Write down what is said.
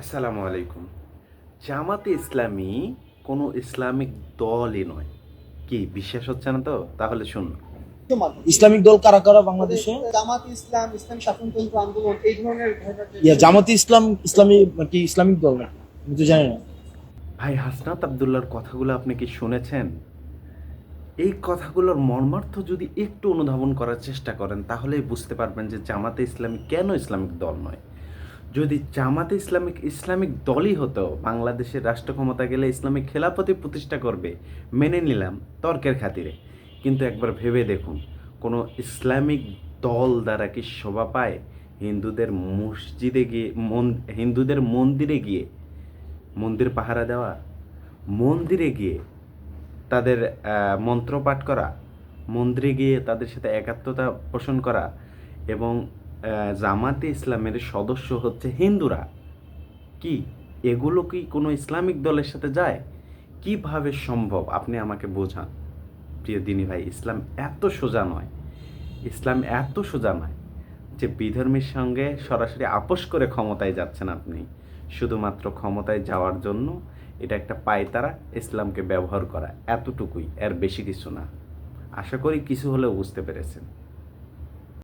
আসসালামু আলাইকুম। জামাতে ইসলামী কোনো ইসলামিক দলই নয়। কি বিশ্বাস হচ্ছে না তো? তাহলে শুনুন। ইসলামিক দল কারা কারা বাংলাদেশে? জামাত ইসলাম ইসলাম শাসনতন্ত্র আন্দোলন এই ধরনের ইয়া জামাতি ইসলাম ইসলামী কি ইসলামিক দল? না আমি তো জানি না। ভাই হাসনাত আবদুল্লার কথাগুলো আপনি কি শুনেছেন? এই কথাগুলোর মর্মার্থ যদি একটু অনুধাবন করার চেষ্টা করেন তাহলেই বুঝতে পারবেন যে জামাতে ইসলামী কেন ইসলামিক দল নয়। যদি জামাতে ইসলামিক ইসলামিক দলই হতো, বাংলাদেশের রাষ্ট্র ক্ষমতা গেলে ইসলামিক খেলাপতি প্রতিষ্ঠা করবে, মেনে নিলাম তর্কের খাতিরে। কিন্তু একবার ভেবে দেখুন, কোনো ইসলামিক দল দ্বারা কি শোভা পায়? হিন্দুদের মসজিদে গিয়ে, মন- হিন্দুদের মন্দিরে গিয়ে, মন্দির পাহারা দেওয়া, মন্দিরে গিয়ে তাদের মন্ত্র পাঠ করা, মন্দিরে গিয়ে তাদের সাথে একাত্মতা পোষণ করা এবং জামাতে ইসলামের সদস্য হচ্ছে হিন্দুরা। কি? এগুলো কি কোনো ইসলামিক দলের সাথে যায়? কীভাবে সম্ভব? আপনি আমাকে বোঝান। প্রিয় দিনী ভাই, ইসলাম এত সোজা নয়। ইসলাম এত সোজা নয় যে বিধর্মীর সঙ্গে সরাসরি আপোষ করে ক্ষমতায় যাচ্ছেন আপনি। শুধুমাত্র ক্ষমতায় যাওয়ার জন্য এটা একটা পায়তারা ইসলামকে ব্যবহার করা, এতটুকুই, এর বেশি কিছু না। আশা করি কিছু হলেও বুঝতে পেরেছেন।